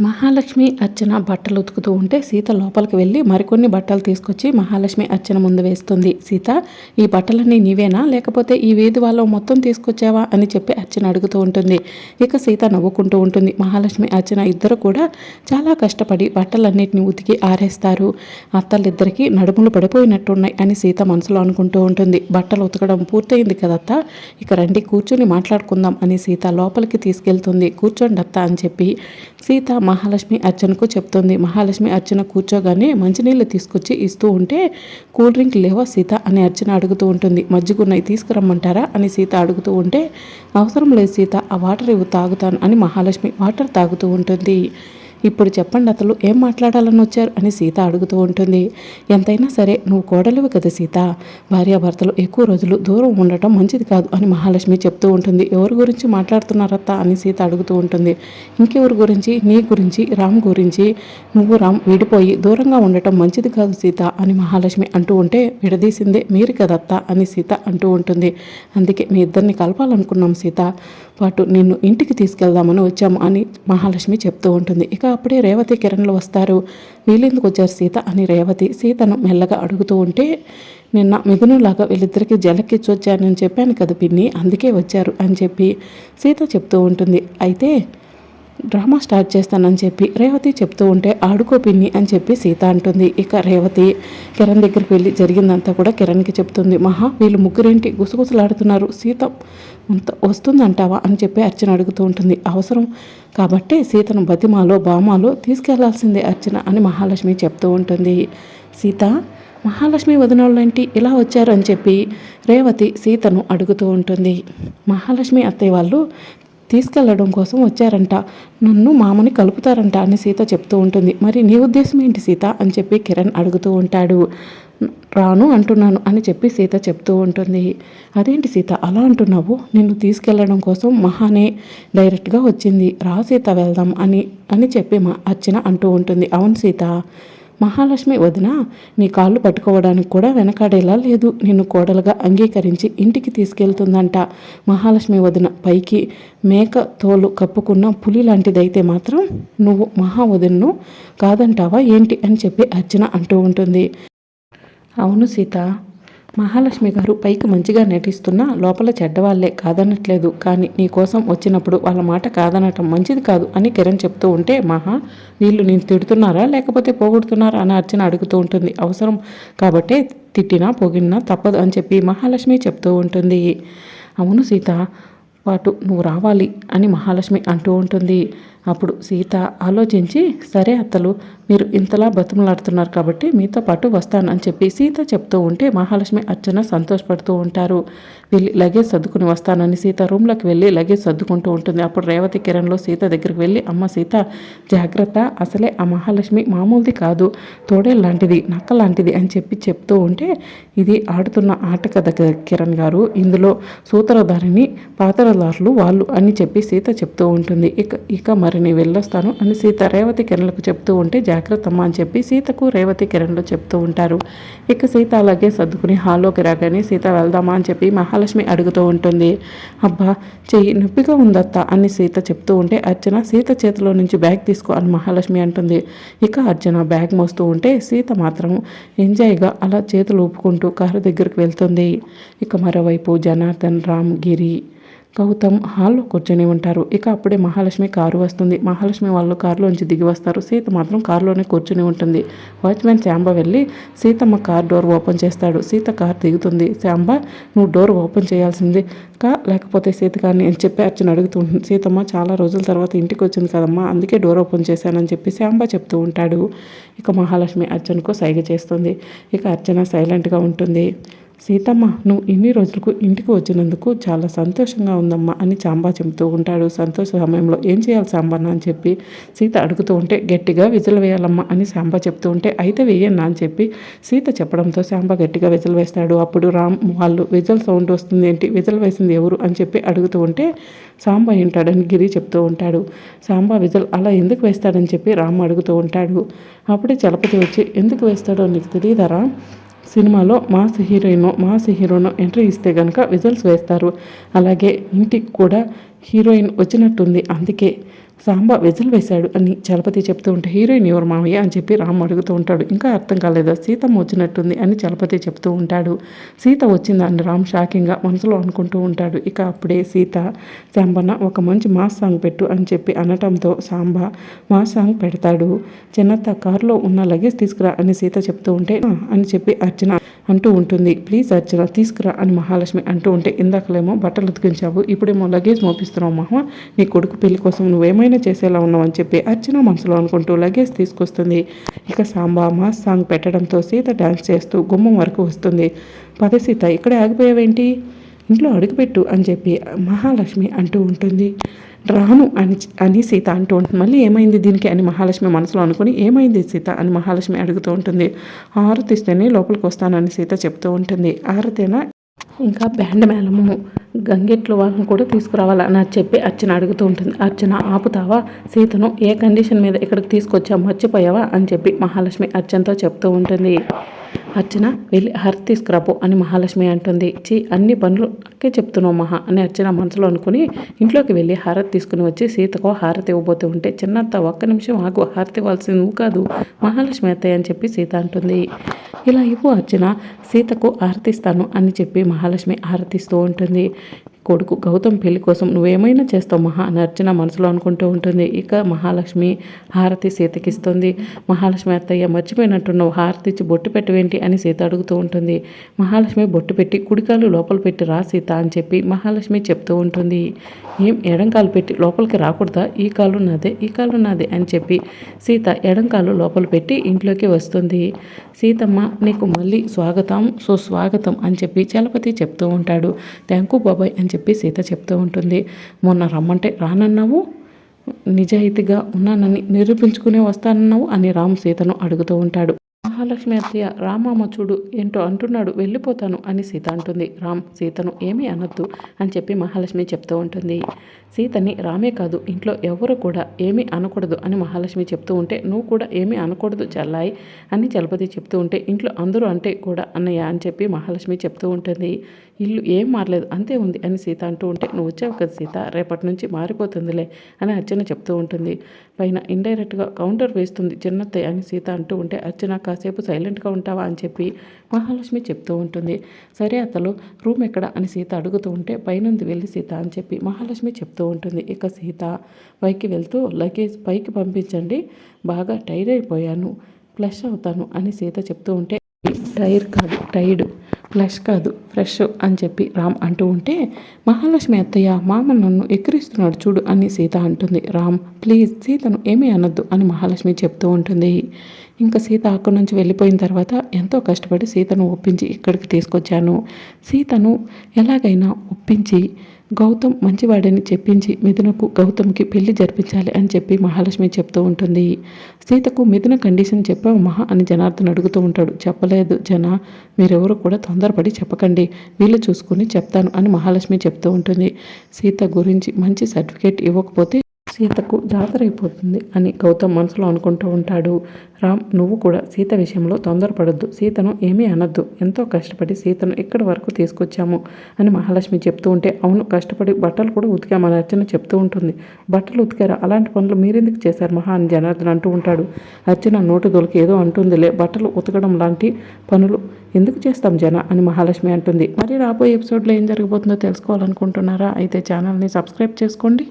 మహాలక్ష్మి అర్చన బట్టలు ఉతుకుతూ ఉంటే సీత లోపలికి వెళ్ళి మరికొన్ని బట్టలు తీసుకొచ్చి మహాలక్ష్మి అర్చన ముందు వేస్తుంది. సీత ఈ బట్టలన్నీ నీవేనా? లేకపోతే ఈ వీధి వాళ్ళు మొత్తం తీసుకొచ్చావా? అని చెప్పి అర్చన అడుగుతూ ఉంటుంది. ఇక సీత నవ్వుకుంటూ ఉంటుంది. మహాలక్ష్మి అర్చన ఇద్దరు కూడా చాలా కష్టపడి బట్టలన్నింటినీ ఉతికి ఆరేస్తారు. అత్తలిద్దరికీ నడుములు పడిపోయినట్టున్నాయి అని సీత మనసులో అనుకుంటూ ఉంటుంది. బట్టలు ఉతకడం పూర్తయింది కదత్త? ఇక రండి కూర్చొని మాట్లాడుకుందాం అని సీత లోపలికి తీసుకెళ్తుంది. కూర్చోండి అత్త అని చెప్పి సీత మహాలక్ష్మి అర్చనకు చెప్తుంది. మహాలక్ష్మి అర్చన కూర్చోగానే మంచినీళ్ళు తీసుకొచ్చి ఇస్తూ ఉంటే కూల్ డ్రింక్ లేవా సీత అని అర్చన అడుగుతూ ఉంటుంది. మజ్జిగున్నాయి తీసుకురమ్మంటారా అని సీత అడుగుతూ ఉంటే అవసరం లేదు సీత ఆ వాటర్ ఇవి తాగుతాను అని మహాలక్ష్మి వాటర్ తాగుతూ ఉంటుంది. ఇప్పుడు చెప్పండి అతలు ఏం మాట్లాడాలని వచ్చారు అని సీత అడుగుతూ ఉంటుంది. ఎంతైనా సరే నువ్వు కోడలివి కదా సీత. భార్యాభర్తలు ఎక్కువ రోజులు దూరం ఉండటం మంచిది కాదు అని మహాలక్ష్మి చెప్తూ ఉంటుంది. ఎవరి గురించి మాట్లాడుతున్నారత్త అని సీత అడుగుతూ ఉంటుంది. ఇంకెవరి గురించి? నీ గురించి రామ్ గురించి. నువ్వు రామ్ విడిపోయి దూరంగా ఉండటం మంచిది కాదు సీత అని మహాలక్ష్మి అంటూ ఉంటే విడదీసిందే మీరు కదత్త అని సీత అంటూ ఉంటుంది. అందుకే మీ ఇద్దరిని కలపాలనుకున్నాం సీత. పాటు నిన్ను ఇంటికి తీసుకెళ్దామని వచ్చాము అని మహాలక్ష్మి చెప్తూ ఉంటుంది. ఇక అప్పుడే రేవతి కిరణ్లు వస్తారు. వీళ్ళెందుకు వచ్చారు సీత అని రేవతి సీతను మెల్లగా అడుగుతూ ఉంటే నిన్న మిథునులాగా వీళ్ళిద్దరికి జలకిచ్చి వచ్చానని చెప్పాను కదా పిన్ని అందుకే వచ్చారు అని చెప్పి సీత చెప్తూ ఉంటుంది. అయితే డ్రామా స్టార్ట్ చేస్తానని చెప్పి రేవతి చెప్తూ ఉంటే ఆడుకో పిన్ని అని చెప్పి సీత అంటుంది. ఇక రేవతి కిరణ్ దగ్గరికి వెళ్ళి జరిగిందంతా కూడా కిరణ్కి చెప్తుంది. మహా వీళ్ళు ముగ్గురేంటి గుసగుసలాడుతున్నారు? సీత వస్తుందంటావా అని చెప్పి అర్చన అడుగుతూ ఉంటుంది. అవసరం కాబట్టి సీతను బతిమాలో బామాలో తీసుకెళ్ళాల్సిందే అర్చన అని మహాలక్ష్మి చెప్తూ ఉంటుంది. సీత మహాలక్ష్మి వదినోళ్ళంటి ఇలా వచ్చారు అని చెప్పి రేవతి సీతను అడుగుతూ ఉంటుంది. మహాలక్ష్మి అత్తయ్య వాళ్ళు తీసుకెళ్ళడం కోసం వచ్చారంట. నన్ను మామని కలుపుతారంట అని సీత చెప్తూ ఉంటుంది. మరి నీ ఉద్దేశం ఏంటి సీత అని చెప్పి కిరణ్ అడుగుతూ ఉంటాడు. రాను అంటున్నాను అని చెప్పి సీత చెప్తూ ఉంటుంది. అదేంటి సీత అలా అంటున్నావు? నిన్ను తీసుకెళ్ళడం కోసం మహానే డైరెక్ట్గా వచ్చింది. రా సీత వెళ్దాం అని అని చెప్పి మా అర్చన అంటూ ఉంటుంది. అవును సీత. మహాలక్ష్మి వదిన నీ కాళ్ళు పట్టుకోవడానికి కూడా వెనకాడేలా లేదు. నిన్ను కోడలుగా అంగీకరించి ఇంటికి తీసుకెళ్తుందంట మహాలక్ష్మి వదిన. పైకి మేక తోలు కప్పుకున్న పులి లాంటిదైతే మాత్రం నువ్వు మహా వదినను కాదంటావా ఏంటి? అని చెప్పి అర్చన అంటూ ఉంటుంది. అవును సీత. మహాలక్ష్మి గారు పైకి మంచిగా నటిస్తున్నా లోపల చెడ్డవాళ్ళే కాదనట్లేదు. కానీ నీ కోసం వచ్చినప్పుడు వాళ్ళ మాట కాదనటం మంచిది కాదు అని కిరణ్ చెప్తూ ఉంటే మహా వీళ్ళు నేను తిడుతున్నారా? లేకపోతే పోగొడుతున్నారా? అని అర్చన అడుగుతూ ఉంటుంది. అవసరం కాబట్టే తిట్టినా పొగిడినా తప్పదు అని చెప్పి మహాలక్ష్మి చెప్తూ ఉంటుంది. అవును సీత పాటు నువ్వు రావాలి అని మహాలక్ష్మి అంటూ ఉంటుంది. అప్పుడు సీత ఆలోచించి సరే అత్తలు మీరు ఇంతలా బతుమలాడుతున్నారు కాబట్టి మీతో పాటు వస్తాను అని చెప్పి సీత చెప్తూ ఉంటే మహాలక్ష్మి అర్చన సంతోషపడుతూ ఉంటారు. వెళ్ళి లగేజ్ సర్దుకుని వస్తానని సీత రూమ్లోకి వెళ్ళి లగేజ్ సర్దుకుంటూ ఉంటుంది. అప్పుడు రేవతి కిరణ్లో సీత దగ్గరికి వెళ్ళి అమ్మ సీత జాగ్రత్త అసలే ఆ మహాలక్ష్మి మామూలుది కాదు తోడే లాంటిది నక్క లాంటిది అని చెప్పి చెప్తూ ఉంటే ఇది ఆడుతున్న ఆట కథ కిరణ్ గారు ఇందులో సూత్రధారిని పాత్రదారులు వాళ్ళు అని చెప్పి సీత చెప్తూ ఉంటుంది. ఇక ఇక మరి నేను వెళ్ళొస్తాను అని సీత రేవతి కిరణ్లకు చెప్తూ ఉంటే జాగ్రత్త అని చెప్పి సీతకు రేవతి కిరణ్లు చెప్తూ ఉంటారు. ఇక సీత అలాగే సర్దుకుని హాల్లోకి రాగానే సీత వెళ్దామా అని చెప్పి మహాలక్ష్మి అడుగుతూ ఉంటుంది. అబ్బా చెయ్యి నొప్పిగా ఉందత్త అని సీత చెప్తూ ఉంటే అర్చన సీత చేతిలో నుంచి బ్యాగ్ తీసుకో అని మహాలక్ష్మి అంటుంది. ఇక అర్చన బ్యాగ్ మోస్తూ ఉంటే సీత మాత్రం ఎంజాయ్గా అలా చేతులు ఊపుకుంటూ కారు దగ్గరికి వెళ్తుంది. ఇక మరోవైపు జనార్దన్ రామ్ గిరి గౌతమ్ హాల్లో కూర్చొని ఉంటారు. ఇక అప్పుడే మహాలక్ష్మి కారు వస్తుంది. మహాలక్ష్మి వాళ్ళు కారులోంచి దిగి వస్తారు. సీత మాత్రం కారులోనే కూర్చుని ఉంటుంది. వాచ్మెన్ శాంబ వెళ్ళి సీతమ్మ కార్ డోర్ ఓపెన్ చేస్తాడు. సీత కార్ దిగుతుంది. శాంబ నువ్వు డోర్ ఓపెన్ చేయాల్సింది కా? లేకపోతే సీత కానీ అని చెప్పి అర్చన అడుగుతూ ఉంటుంది. సీతమ్మ చాలా రోజుల తర్వాత ఇంటికి వచ్చింది కదమ్మా. అందుకే డోర్ ఓపెన్ చేశానని చెప్పి శాంబ చెప్తూ ఉంటాడు. ఇక మహాలక్ష్మి అర్చనకు సైగ చేస్తుంది. ఇక అర్చన సైలెంట్గా ఉంటుంది. సీతమ్మ నువ్వు ఇన్ని రోజులకు ఇంటికి వచ్చినందుకు చాలా సంతోషంగా ఉందమ్మా అని చాంబా చెబుతూ ఉంటాడు. సంతోష సమయంలో ఏం చేయాలి సాంబన్న అని చెప్పి సీత అడుగుతూ ఉంటే గట్టిగా విజలు వేయాలమ్మా అని సాంబా చెప్తూ ఉంటే అయితే వేయన్నా అని చెప్పి సీత చెప్పడంతో సాంబా గట్టిగా విజలు వేస్తాడు అప్పుడు రామ్ వాళ్ళు విజల్ సౌండ్ వస్తుంది ఏంటి? విజులు వేసింది ఎవరు? అని చెప్పి అడుగుతూ ఉంటే సాంబా ఉంటాడని గిరి చెప్తూ ఉంటాడు. సాంబా విజల్ అలా ఎందుకు వేస్తాడని చెప్పి రామ్ అడుగుతూ ఉంటాడు. అప్పుడే చలపతి వచ్చి ఎందుకు వేస్తాడో నీకు తెలియదరా సినిమాలో మాస్ హీరోయిన్ మాస్ హీరోను ఎంట్రీ ఇస్తే కనుక విజల్స్ వేస్తారు. అలాగే ఇంటికి కూడా హీరోయిన్ వచ్చినట్టుంది. అందుకే సాంబ వెజల్ వేశాడు అని చలపతి చెప్తూ ఉంటే హీరోయిన్ ఎవరు మామయ్య అని చెప్పి రామ్ అడుగుతూ ఉంటాడు. ఇంకా అర్థం కాలేదా? సీతమ్మ వచ్చినట్టుంది అని చలపతి చెప్తూ ఉంటాడు. సీత వచ్చిందా అని రామ్ షాకింగ్గా మనసులో అనుకుంటూ ఉంటాడు. ఇక అప్పుడే సీత సాంబన్న ఒక మంచి మాస్ సాంగ్ పెట్టు అని చెప్పి అనటంతో సాంబ మాస్ సాంగ్ పెడతాడు. చిన్నత్త కారులో ఉన్న లగేజ్ తీసుకురా అని సీత చెప్తూ ఉంటే అని చెప్పి అర్చన అంటూ ఉంటుంది. ప్లీజ్ అర్చన తీసుకురా అని మహాలక్ష్మి అంటూ ఉంటే ఇందాకలేమో బట్టలు ఉతికించావు ఇప్పుడేమో లగేజ్ మోపిస్తున్నావు మహా నీ కొడుకు పెళ్ళి కోసం నువ్వేమైనా చేసేలా ఉన్నామని అని చెప్పి అర్చన మనసులో అనుకుంటూ లగేజ్ తీసుకొస్తుంది. ఇక సాంబా మాస్ సాంగ్ పెట్టడంతో సీత డ్యాన్స్ చేస్తూ గుమ్మం వరకు వస్తుంది. పద సీత ఇక్కడే ఆగిపోయావేంటి? ఇంట్లో అడుగుపెట్టు అని చెప్పి మహాలక్ష్మి అంటూ ఉంటుంది. రాను అని అని సీత అంటూ ఉంటుంది. మళ్ళీ ఏమైంది దీనికి అని మహాలక్ష్మి మనసులో అనుకుని ఏమైంది సీత అని మహాలక్ష్మి అడుగుతూ ఉంటుంది. ఆరతిస్తేనే లోపలికి వస్తానని సీత చెప్తూ ఉంటుంది. ఆరతేనా? ఇంకా బ్యాండ్ మేళము గంగెట్లు వాళ్ళని కూడా తీసుకురావాలని చెప్పి అర్చన అడుగుతూ ఉంటుంది. అర్చన ఆపుతావా? సీతను ఏ కండిషన్ మీద ఇక్కడికి తీసుకొచ్చా మర్చిపోయావా? అని చెప్పి మహాలక్ష్మి అర్చనతో చెప్తూ ఉంటుంది. అర్చన వెళ్ళి హారతి తీసుకురాపో అని మహాలక్ష్మి అంటుంది. చీ అన్ని పనులు అక్కే చెప్తున్నావు మహా అని అర్చన మనసులో అనుకుని ఇంట్లోకి వెళ్ళి హారతి తీసుకుని వచ్చి సీతకు హారతి ఇవ్వబోతూ ఉంటే చిన్నంత ఒక్క నిమిషం ఆగు హారతి ఇవ్వాల్సింది నువ్వు కాదు మహాలక్ష్మి అత్తయ్య అని చెప్పి సీత అంటుంది. ఇలా ఇవ్వు అర్చన సీతకు ఆరతిస్తాను అని చెప్పి మహాలక్ష్మి ఆరతిస్తూ ఉంటుంది. కొడుకు గౌతమ్ పెళ్ళి కోసం నువ్వేమైనా చేస్తావు మహా అని అర్చన మనసులో అనుకుంటూ ఉంటుంది. ఇక మహాలక్ష్మి హారతి సీతకిస్తుంది. మహాలక్ష్మి అత్తయ్య మర్చిపోయినట్టున్నావు. హారతి ఇచ్చి బొట్టు పెట్టవేంటి అని సీత అడుగుతూ ఉంటుంది. మహాలక్ష్మి బొట్టు పెట్టి కుడికాలు లోపల పెట్టి రా సీత అని చెప్పి మహాలక్ష్మి చెప్తూ ఉంటుంది. ఏం ఎడంకాలు పెట్టి లోపలికి రాకూడదా? ఈ కాలు నాదే ఈ కాలు నాదే అని చెప్పి సీత ఎడంకాలు లోపల పెట్టి ఇంట్లోకి వస్తుంది. సీతమ్మ నీకు మళ్ళీ స్వాగతం సుస్వాగతం అని చెప్పి చలపతి చెప్తూ ఉంటాడు. థ్యాంక్ యూ బాబాయ్ అని చెప్పి చెప్పి సీత చెప్తూ ఉంటుంది మొన్న రమ్మంటే రానన్నావు నిజాయితీగా ఉన్నానని నిరూపించుకునే వస్తానన్నావు అని రామ్ సీతను అడుగుతూ ఉంటాడు. మహాలక్ష్మి అత్తయ్య రామమ్మ చూడు ఏంటో అంటున్నాడు వెళ్ళిపోతాను అని సీత అంటుంది. రామ్ సీతను ఏమీ అనొద్దు అని చెప్పి మహాలక్ష్మి చెప్తూ ఉంటుంది. సీతని రామే కాదు ఇంట్లో ఎవరు కూడా ఏమీ అనకూడదు అని మహాలక్ష్మి చెప్తూ ఉంటే నువ్వు కూడా ఏమీ అనకూడదు చల్లాయి అని చలపతి చెప్తూ ఉంటే ఇంట్లో అందరూ అంటే కూడా అన్నయ్య అని చెప్పి మహాలక్ష్మి చెప్తూ ఉంటుంది. ఇల్లు ఏం మారలేదు అంతే ఉంది అని సీత అంటూ ఉంటే నువ్వు వచ్చావు కదా సీత రేపటి నుంచి మారిపోతుందిలే అని అర్చన చెప్తూ ఉంటుంది. పైన ఇండైరెక్ట్గా కౌంటర్ వేస్తుంది చిన్నత్తయ్య అని సీత అంటూ ఉంటే అర్చన కాసేపు సైలెంట్గా ఉంటావా అని చెప్పి మహాలక్ష్మి చెప్తూ ఉంటుంది. సరే అతలు రూమ్ ఎక్కడ అని సీత అడుగుతూ ఉంటే పైనుంది వెళ్ళి సీత అని చెప్పి మహాలక్ష్మి చెప్తూ ఉంటుంది. ఇక సీత పైకి వెళ్తూ లగేజ్ పైకి పంపించండి బాగా టైర్ అయిపోయాను ఫ్లష్ అవుతాను అని సీత చెప్తూ ఉంటే టైర్ కాదు టైర్డ్ ఫ్లష్ కాదు ఫ్రెష్ అని చెప్పి రామ్ అంటూ ఉంటే మహాలక్ష్మి అత్తయ్య మామ నన్ను ఎక్కిరిస్తున్నాడు చూడు అని సీత అంటుంది. రామ్ ప్లీజ్ సీతను ఏమీ అనొద్దు అని మహాలక్ష్మి చెప్తూ ఉంటుంది. ఇంకా సీత అక్కడి నుంచి వెళ్ళిపోయిన తర్వాత ఎంతో కష్టపడి సీతను ఒప్పించి ఇక్కడికి తీసుకొచ్చాను. సీతను ఎలాగైనా ఒప్పించి గౌతమ్ మంచివాడని చెప్పించి మిథునకు గౌతమ్కి పెళ్ళి జరిపించాలి అని చెప్పి మహాలక్ష్మి చెప్తూ ఉంటుంది. సీతకు మిథున కండిషన్ చెప్పావు మహా అని జనార్దన్ అడుగుతూ ఉంటాడు. చెప్పలేదు జన మీరెవరు కూడా తొందరపడి చెప్పకండి. వీళ్ళు చూసుకుని చెప్తాను అని మహాలక్ష్మి చెప్తూ ఉంటుంది. సీత గురించి మంచి సర్టిఫికేట్ ఇవ్వకపోతే సీతకు జాతర అయిపోతుంది అని గౌతమ్ మనసులో అనుకుంటూ ఉంటాడు. రామ్ నువ్వు కూడా సీత విషయంలో తొందరపడద్దు. సీతను ఏమీ అనద్దు. ఎంతో కష్టపడి సీతను ఇక్కడి వరకు తీసుకొచ్చాము అని మహాలక్ష్మి చెప్తూ ఉంటే అవును కష్టపడి బట్టలు కూడా ఉతికామని అర్చన చెప్తూ ఉంటుంది. బట్టలు ఉతికారా? అలాంటి పనులు మీరెందుకు చేశారు మహా అని జనార్దన్ అంటూ ఉంటాడు. అర్చన నోటు దొరికి ఏదో అంటుందిలే బట్టలు ఉతకడం లాంటి పనులు ఎందుకు చేస్తాం జన అని మహాలక్ష్మి అంటుంది. మరి రాబోయే ఎపిసోడ్లో ఏం జరగబోతుందో తెలుసుకోవాలనుకుంటున్నారా? అయితే ఛానల్ని సబ్స్క్రైబ్ చేసుకోండి.